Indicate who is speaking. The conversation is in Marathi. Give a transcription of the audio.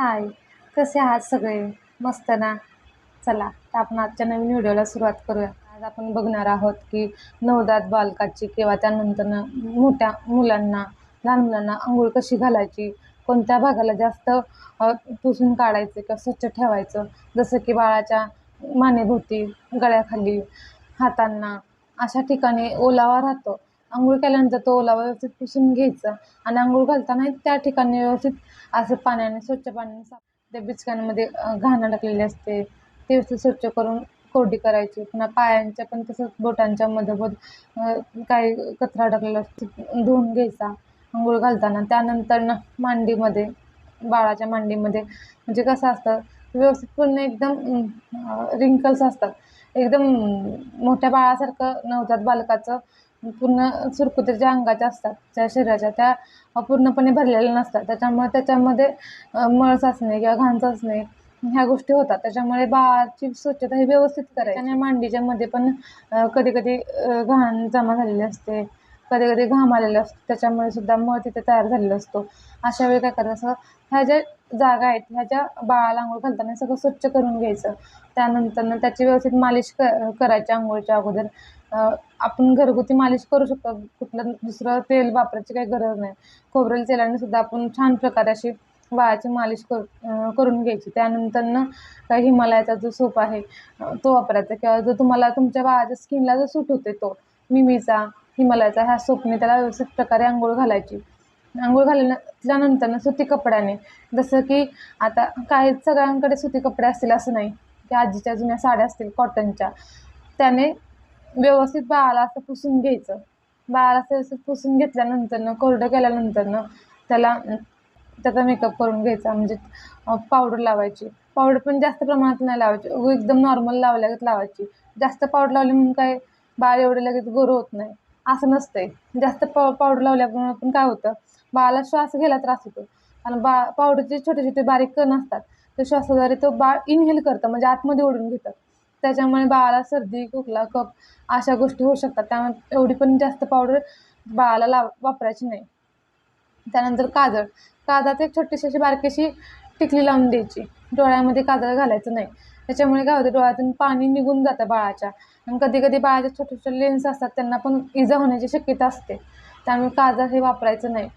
Speaker 1: हाय. कसे आहात सगळे? मस्त ना? चला तर आपण आजच्या नवीन व्हिडिओला सुरुवात करूया. आज आपण बघणार आहोत की नवजात बालकाची किंवा त्यानंतर मोठ्या मुलांना लहान मुलांना आंघोळ कशी घालायची कोणत्या भागाला जास्त पुसून काढायचं किंवा स्वच्छ ठेवायचं जसं की बाळाच्या मानेभोवती गळ्याखाली हातांना अशा ठिकाणी ओलावा राहतो. आंघोळ केल्यानंतर तो ओलावा व्यवस्थित पुसून घ्यायचा आणि आंघोळ घालताना त्या ठिकाणी व्यवस्थित असं पाण्याने स्वच्छ पाण्याने साफ त्या बिचक्यांमध्ये घाणं टाकलेली असते. ते व्यवस्थित स्वच्छ करून कोरडी करायची. पुन्हा पायांच्या पण तसंच बोटांच्या मधोमध काही कचरा टाकलेला असतो धुवून घ्यायचा. आंघोळ घालताना. त्यानंतर मांडीमध्ये बाळाच्या मांडीमध्ये. म्हणजे कसं असतं व्यवस्थित पूर्ण एकदम रिंकल्स असतात. एकदम मोठ्या बाळासारखं नवजात बालकाचं. पूर्ण सुरकुत्या अंगाच्या असतात त्या शरीराच्या त्या पूर्णपणे भरलेल्या नसतात. त्याच्यामुळे त्याच्यामध्ये अ, मळ साचणे किंवा घाण साचणे ह्या गोष्टी होतात. त्याच्यामुळे बाळाची स्वच्छता ही व्यवस्थित करायची. आणि मांडीच्या मध्ये पण कधी कधी घाण जमा झालेली असते. कधी कधी घाम आलेला असतो. त्याच्यामुळे सुद्धा मळ तिथे तयार झालेला असतो. अशा वेळी काय करायचं ह्या ज्या जागा आहेत ह्या ज्या बाळाला आंघोळ घालताना सगळं स्वच्छ करून घ्यायचं. त्यानंतर त्याची व्यवस्थित मालिश क करायची आंघोळच्या अगोदर. आपण घरगुती मालिश करू शकतो. कुठलं दुसरं तेल वापरायची काही गरज नाही. खोबरेल तेलाने सुद्धा आपण छान प्रकारे अशी बाळाची मालिश कर करून घ्यायची. त्यानंतरनं काही हिमालयाचा जो सोप आहे तो वापरायचा. किंवा जो तुम्हाला तुमच्या बाळाच्या स्किनला जो सूट होते तो मिमीचा हिमालयाचा ह्या सोपने त्याला व्यवस्थित प्रकारे आंघोळ घालायची. आंघोळ घालल्यानंतर सुती कपड्याने जसं की आता काही सगळ्यांकडे सुती कपडे असतील असं नाही की आजीच्या जुन्या साड्या असतील कॉटनच्या त्याने व्यवस्थित बाळाला असं पुसून घ्यायचं. बाळाला असं व्यवस्थित पुसून घेतल्यानंतरनं कोरडं केल्यानंतरनं त्याला त्याचा मेकअप करून घ्यायचा म्हणजे पावडर लावायची. पावडर पण जास्त प्रमाणात नाही लावायची एकदम नॉर्मल लावल्यागत लावायची. जास्त पावडर लावली म्हणून काय बाळ एवढं लगेच गोरं होत नाही. असं नसतंय. जास्त पाव पावडर लावल्यामुळे पण काय होतं बाळाला श्वास घ्यायला त्रास होतो. आणि बा पावडरचे छोटे छोटे बारीक कण असतात ते श्वासाद्वारे तो बाळ इनहेल करतं म्हणजे आतमध्ये ओढून घेतं. त्याच्यामुळे बाळाला सर्दी खोकला कप अशा गोष्टी होऊ शकतात. त्यामुळे एवढी पण जास्त पावडर बाळाला लाव वापरायची नाही. त्यानंतर काजळ. काजळात एक छोटीशी अशी बारकीशी टिकली लावून द्यायची. डोळ्यामध्ये काजळ घालायचं नाही. त्याच्यामुळे काय होतं डोळ्यातून पाणी निघून जातं बाळाच्या. आणि कधी कधी बाळाच्या छोटे छोटे लेन्स असतात त्यांना पण इजा होण्याची शक्यता असते. त्यामुळे काजळ हे वापरायचं नाही.